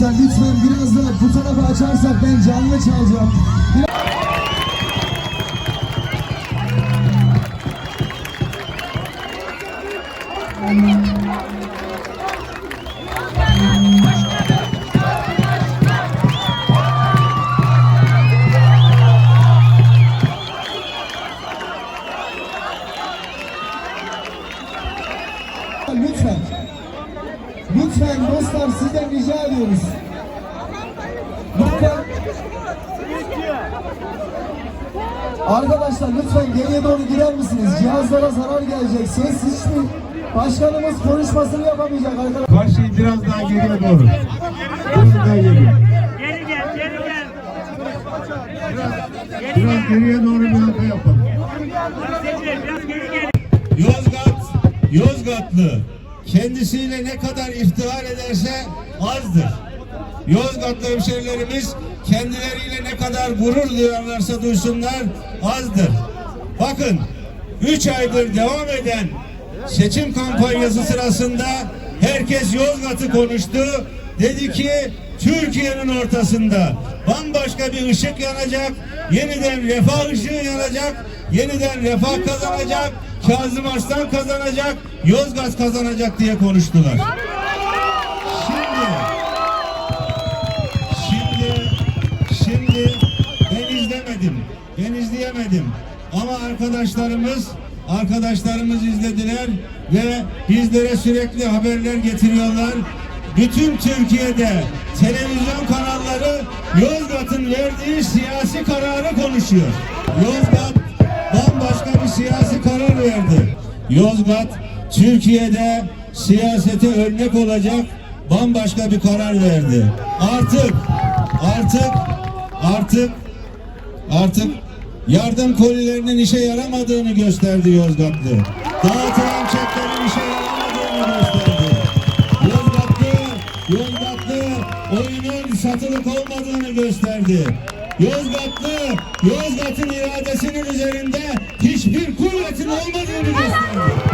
Arkadaşlar lütfen biraz daha bu tarafa açarsak ben canlı çalacağım. Lütfen. Lütfen dostlar sizden rica ediyoruz. Lütfen. Arkadaşlar lütfen geriye doğru girer misiniz? Cihazlara zarar gelecek. Ses hiçbir başkanımız konuşmasını yapamayacak arkadaşlar. Karşıyı biraz daha geriye doğru. Biraz daha geriye. Geri gel, geri gel. Biraz geriye doğru bir halka yapalım. Biraz. Yozgat, Yozgatlı kendisiyle ne kadar iftihar ederse azdır. Yozgatlı hemşerilerimiz kendileriyle ne kadar gurur duyarlarsa duysunlar azdır. Bakın 3 aydır devam eden seçim kampanyası sırasında herkes Yozgat'ı konuştu. Dedi ki Türkiye'nin ortasında bambaşka bir ışık yanacak, yeniden refah ışığı yanacak, yeniden refah kazanacak, Kazım Arslan kazanacak, Yozgat kazanacak diye konuştular. Şimdi Şimdi, şimdi ben izlemedim, ben izleyemedim. Ama arkadaşlarımız, arkadaşlarımız izlediler ve bizlere sürekli haberler getiriyorlar. Bütün Türkiye'de televizyon kanalları Yozgat'ın verdiği siyasi kararı konuşuyor. Yozgat bambaşka bir siyasi karar verdi. Yozgat Türkiye'de siyasete örnek olacak bambaşka bir karar verdi. Artık artık artık artık yardım kolilerinin işe yaramadığını gösterdi Yozgatlı. Dağıtılan çeklerin işe yaramadığını gösterdi. Yozgatlı, Yozgatlı oyunun satılık olmadığını gösterdi. Yozgatlı, Yozgat'ın iradesinin üzerinde hiçbir kuvvetin olmadığını gösteriyor.